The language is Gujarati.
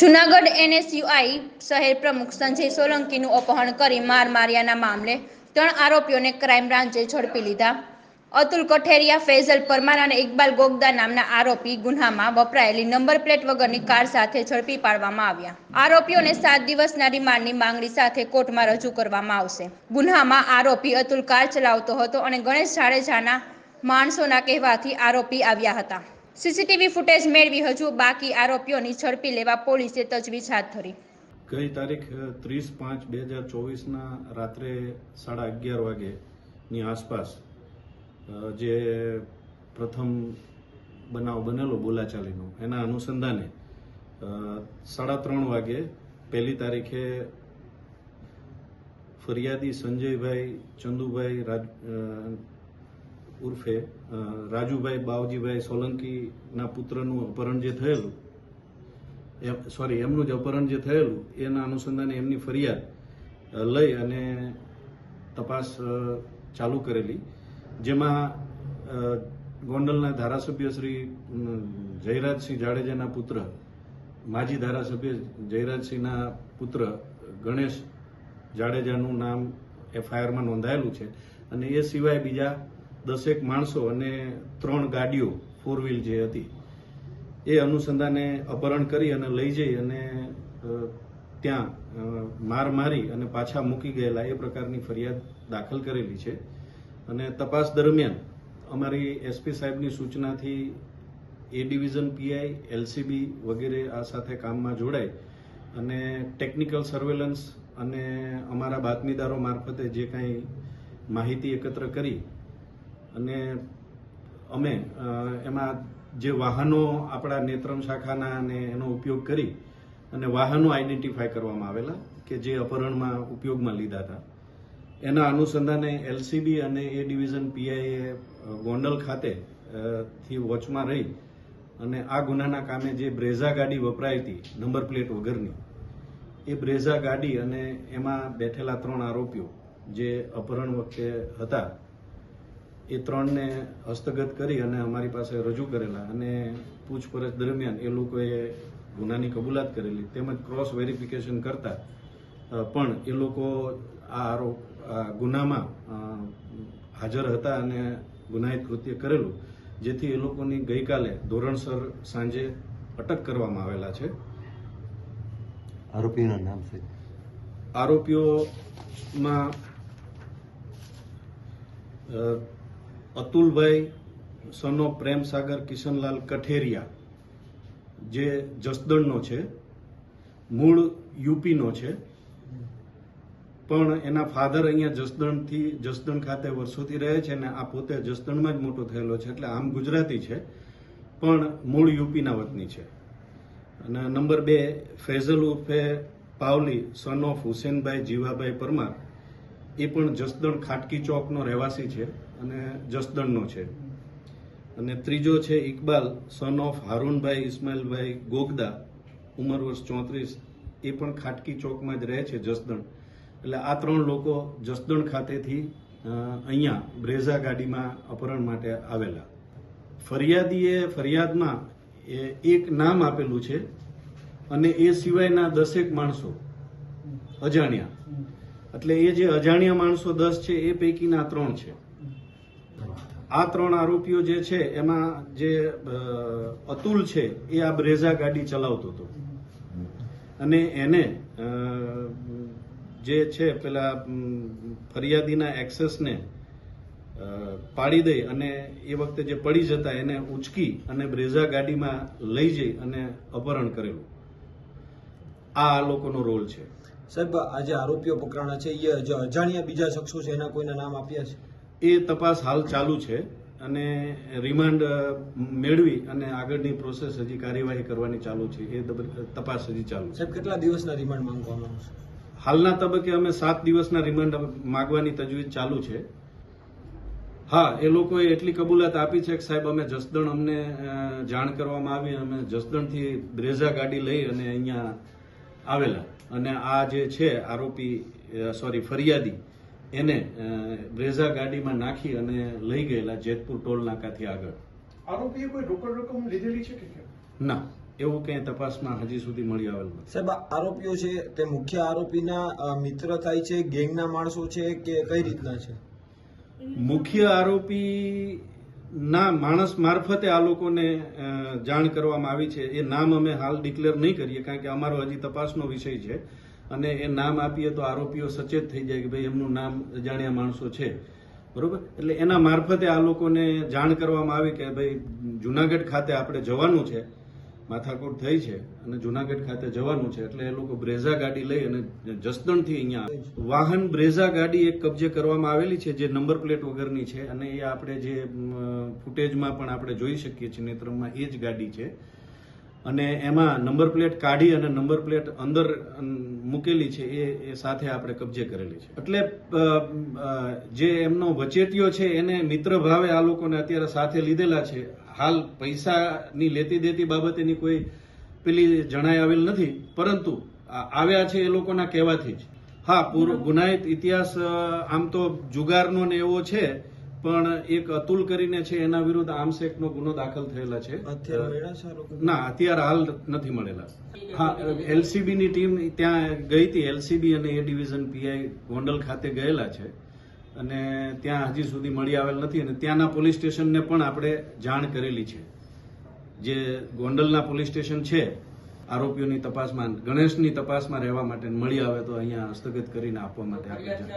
જુનાગઢ એનએસયુઆઈ શહેર પ્રમુખ સંજય સોલંકીનું અપહરણ કરી માર માર્યાના મામલે ત્રણ આરોપીઓને ક્રાઇમ બ્રાન્ચે ઝડપી લીધા. અતુલ કઠેરિયા, ફૈઝલ પરમાર અને ઇકબાલ ગોગદા નામના આરોપી ગુન્હામાં વપરાયેલી નંબર પ્લેટ વગરની કાર સાથે ઝડપી પાડવામાં આવ્યા. આરોપીઓને સાત દિવસના રિમાન્ડની માંગણી સાથે કોર્ટમાં રજૂ કરવામાં આવશે. ગુન્હામાં આરોપી અતુલ કાર ચલાવતો હતો અને ગણેશ જાડેજાના માણસોના કહેવાથી આરોપી આવ્યા હતા. સીસીટીવી ફૂટેજ મેળવી હજુ બાકી આરોપીઓની ઝડપી લેવા પોલીસે તજવીજ હાથ ધરી. ગઈ તારીખ ત્રીસ પાંચ બે હજાર ચોવીસના રાત્રે સાડા અગિયાર વાગેની આસપાસ જે પ્રથમ બનાવ બનેલો બોલાચાલીનો, એના અનુસંધાને સાડા ત્રણ વાગે પહેલી તારીખે ફરિયાદી સંજયભાઈ ચંદુભાઈ રાજ ઉર્ફે રાજુભાઈ બાવજીભાઈ સોલંકીના પુત્રનું અપહરણ જે થયેલું, એમ- સોરી એમનું જ અપહરણ જે થયેલું, એના અનુસંધાને એમની ફરિયાદ લઈ અને તપાસ ચાલુ કરેલી. જેમાં ગોંડલના ધારાસભ્ય શ્રી જયરાજસિંહ જાડેજાના પુત્ર, માજી ધારાસભ્ય જયરાજસિંહના પુત્ર, ગણેશ જાડેજાનું નામ એફઆઈઆરમાં નોંધાયેલું છે. અને એ સિવાય બીજા દસેક માણસો અને ત્રણ ગાડીઓ ફોર વ્હીલ જે હતી, એ અનુસંધાને અપહરણ કરી અને લઈ જઈ અને ત્યાં માર મારી અને પાછા મૂકી ગયેલા એ પ્રકારની ફરિયાદ દાખલ કરેલી છે. અને તપાસ દરમિયાન અમારી એસપી સાહેબની સૂચનાથી એ ડિવિઝન પીઆઈ એલસીબી વગેરે આ સાથે કામમાં જોડાય અને ટેકનિકલ સર્વેલન્સ અને અમારા બાતમીદારો મારફતે જે કાંઈ માહિતી એકત્ર કરી અને અમે એમાં જે વાહનો આપણા નેત્રમ શાખાના અને એનો ઉપયોગ કરી અને વાહનો આઈડેન્ટિફાય કરવામાં આવેલા કે જે અપહરણમાં ઉપયોગમાં લીધા હતા. એના અનુસંધાને એલસીબી અને એ ડિવિઝન પીઆઈએ ગોંડલ ખાતે થી વોચમાં રહી અને આ ગુનાના કામે જે બ્રેઝા ગાડી વપરાઈ હતી, નંબર પ્લેટ વગરની, એ બ્રેઝા ગાડી અને એમાં બેઠેલા ત્રણ આરોપીઓ જે અપહરણ વખતે હતા એ ત્રણને હસ્તગત કરી અને અમારી પાસે રજૂ કરેલા અને પૂછપરછ દરમિયાન એ લોકોએ ગુનાની કબૂલાત કરેલી તેમજ ક્રોસ વેરિફિકેશન કરતા પણ એ લોકો આ આરોપ આ ગુનામાં હાજર હતા અને ગુનાહિત કૃત્ય કરેલું જેથી એ લોકોની ગઈકાલે ધોરણસર સાંજે અટક કરવામાં આવેલા છે. આરોપીઓના નામ છે આરોપીઓમાં અતુલભાઈ, સનો પ્રેમસાગર, કિશનલાલ કઠેરિયા, જે જસદણનો છે, મૂળ યુપીનો છે. પણ એના ફાધર અહીંયા જસદણથી, જસદણ ખાતે વર્ષોથી રહે છે અને આ પોતે જસદણમાં જ મોટો થયેલો છે, એટલે આમ ગુજરાતી છે, પણ મૂળ યુપીના વતની છે. અને નંબર બે, ફેઝલ ઉર્ફે પાવલી સન ઓફ હુસેનભાઈ જીવાભાઈ પરમાર, એ પણ જસદણ ખાટકી ચોકનો રહેવાસી છે. અને જસદણનો છે. અને ત્રીજો છે ઇકબાલ સન ઓફ હારૂનભાઈ ઇસ્માઇલભાઈ ગોગદા ઉંમર વર્ષ ચોત્રીસ એ પણ ખાટકી ચોકમાં જ રહે છે જસદણ. એટલે આ ત્રણ લોકો જસદણ ખાતેથી અહીંયા બ્રેઝા ગાડીમાં અપહરણ માટે આવેલા. ફરિયાદીએ ફરિયાદમાં એ એક નામ આપેલું છે અને એ સિવાયના દસેક માણસો અજાણ્યા. એટલે એ જે અજાણ્યા માણસો દસ છે એ પૈકીના ત્રણ છે. આ ત્રણ આરોપીઓ જે છે, એમાં જે અતુલ છે, એ આ બ્રેઝા ગાડી ચલાવતો હતો. અને એને જે છે, પેલા ફરિયાદીના એક્સેસને પાડી દઈ અને એ વખતે જે પડી જતા એને ઉચકી અને બ્રેઝા ગાડીમાં લઈ જઈ અને અપહરણ કરેલું. આ લોકોનો રોલ છે. સાહેબ, આ જે આરોપીઓ પકડાણા છે, એ અજાણ્યા બીજા શખ્સો છે, એના કોઈના નામ આપ્યા છે? એ તપાસ હાલ ચાલુ છે અને રિમાન્ડ મેળવી અને આગળની પ્રોસેસ હજી કાર્યવાહી કરવાની ચાલુ છે. એ તપાસ હજી ચાલુ છે. સાહેબ કેટલા દિવસના રિમાન્ડ માંગવામાં આવશે? હાલના તબક્કે અમે સાત દિવસના રિમાન્ડ માગવાની તજવીજ ચાલુ છે. હા એ લોકોએ એટલી કબૂલાત આપી છે કે સાહેબ અમે જસદણ અમને જાણ કરવામાં આવી અમે જસદણથી બ્રેઝા ગાડી લઈ અને અહીંયા આવેલા. અને આ જે છે આરોપી સોરી ફરિયાદી એને બ્રેઝા ગાડીમાં નાખી અને લઈ ગયેલા જેતપુર ટોલ નાકાથી આગળ. આરોપીએ કોઈ રોકડ રકમ લીધેલી છે કે ના એવું કંઈ તપાસમાં હજી સુધી મળી આવેલ નથી. સાહેબ આ આરોપીઓ છે તે મુખ્ય આરોપીના મિત્ર થાય છે ગેંગના માણસો છે કે કઈ રીતના છે? મુખ્ય આરોપી ના માણસ મારફતે આ લોકોને જાણ કરવામાં આવી છે. એ નામ અમે હાલ ડિક્લેર નહીં કરીએ કારણ કે અમારો હજી તપાસનો વિષય છે. અને એ નામ આપીએ તો આરોપીઓ સચેત થઈ જાય કે ભાઈ એમનું નામ અજાણ્યા માણસો છે. બરોબર? એટલે એના મારફતે આ લોકોને જાણ કરવામાં આવી કે ભાઈ જુનાગઢ ખાતે આપણે જવાનું છે. માથાકૂટ થઈ છે અને જુનાગઢ ખાતે જવાનું છે. એટલે એ લોકો બ્રેઝા ગાડી લઈ અને જસદણથી અહીંયા વાહન બ્રેઝા ગાડી એક કબજે કરવામાં આવેલી છે જે નંબર પ્લેટ વગરની છે અને એ આપણે જે ફૂટેજમાં પણ આપણે જોઈ શકીએ છીએ નેત્રમમાં એ જ ગાડી છે. અને એમાં નંબર પ્લેટ કાઢી અને નંબર પ્લેટ અંદર મૂકેલી છે, એ એ સાથે આપણે કબજે કરેલી છે. એટલે જે એમનો વચેટિયો છે, એને મિત્ર ભાવે આ લોકોને અત્યારે સાથે લીધેલા છે. હાલ પૈસાની લેતી દેતી બાબતેની કોઈ પેલી જણાઈ આવેલ નથી, પરંતુ આવ્યા છે એ લોકોના કહેવાથી જ. હા, પૂરો ગુનાહિત ઇતિહાસ આમ તો જુગારનો ને એવો છે પણ એક અતુલ કરીને છે એના વિરુદ્ધ આર્મસેકનો ગુનો દાખલ થયેલા છે. ના અત્યારે હાલ નથી મળેલા. હા એલસીબી ની ટીમ ત્યાં ગઈ હતી એલસીબી અને એ ડિવિઝન પીઆઈ ગોંડલ ખાતે ગયેલા છે. અને ત્યાં હજી સુધી મળી આવેલ નથી અને ત્યાંના પોલીસ સ્ટેશનને પણ આપણે જાણ કરેલી છે. જે ગોંડલના પોલીસ સ્ટેશન છે આરોપીઓની તપાસમાં ગણેશની તપાસમાં રહેવા માટે મળી આવે તો અહીંયા હસ્તગત કરીને આપવા માટે આપણે